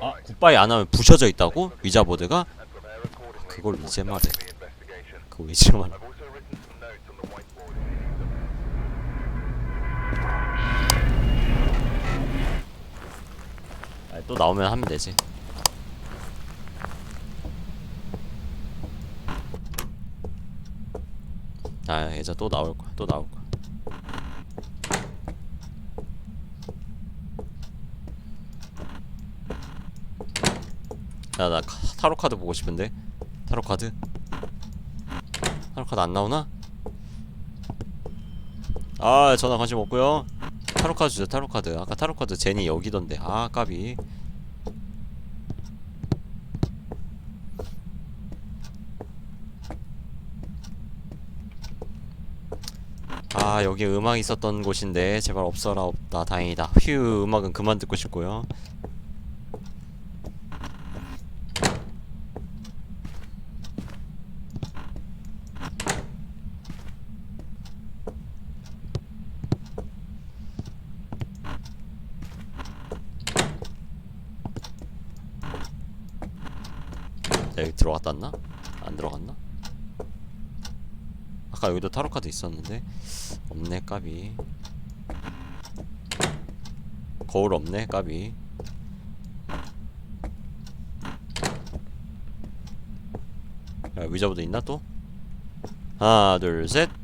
아 굿바이 안 하면 부셔져 있다고? 위자보드가? 그걸 이제 말해 그거 왜 지금 말해 아, 또 나오면 하면 되지 아 이제 또 나올 거야 또 나올 거야 야나 타로 카드 보고 싶은데? 타로 카드? 타로 카드 안 나오나? 아 전화 관심 없고요. 타로 카드 주세요 타로 카드. 아까 타로 카드 제니 여기던데. 아 까비. 아 여기 음악 있었던 곳인데 제발 없어라 없다. 다행이다. 휴 음악은 그만 듣고 싶고요 자, 여기 들어갔다 왔나? 안 들어갔나? 아까 여기도 타로 카드 있었는데 없네 까비 거울 없네 까비 야 위자보드 있나 또? 하나 둘셋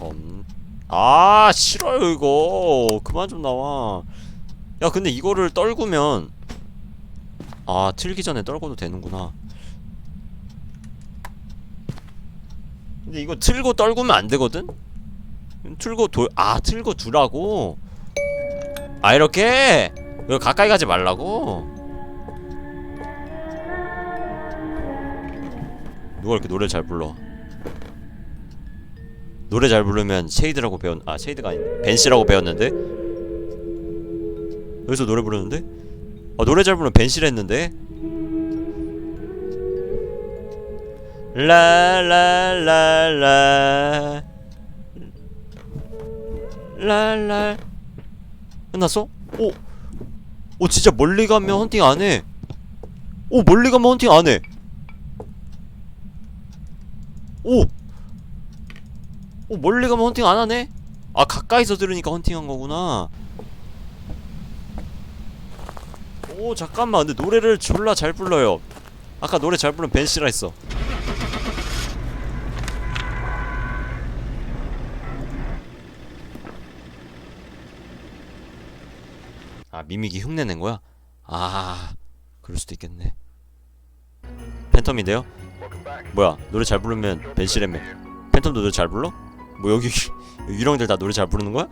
뭐가 없... 아 싫어요 이거 그만 좀 나와 야 근데 이거를 떨구면 아 틀기 전에 떨궈도 되는구나 근데 이거 틀고 떨구면 안 되거든? 틀고 도... 아 틀고 두라고? 아 이렇게? 이거 가까이 가지 말라고? 누가 이렇게 노래 잘 불러 노래 잘 부르면 쉐이드라고 배웠 아 쉐이드가 아닌데 벤씨라고 배웠는데 여기서 노래 부르는데 아 노래 잘 부르면 벤씨라 했는데 라라라라 랄랄 끝났어? 오! 오 진짜 멀리 가면 헌팅 안 해. 오 멀리 가면 헌팅 안 해. 오! 오 멀리 가면 헌팅 안 하네? 아 가까이서 들으니까 헌팅한 거구나. 오 잠깐만 근데 노래를 졸라 잘 불러요. 아까 노래 잘 부르는 벤씨라 했어. 아 미미기 흉내낸 거야? 아 그럴 수도 있겠네. 팬텀인데요? 뭐야 노래 잘 부르면 벤씨라며 팬텀도 노래 잘 불러? 뭐 여기 유령들 다 노래 잘 부르는 거야?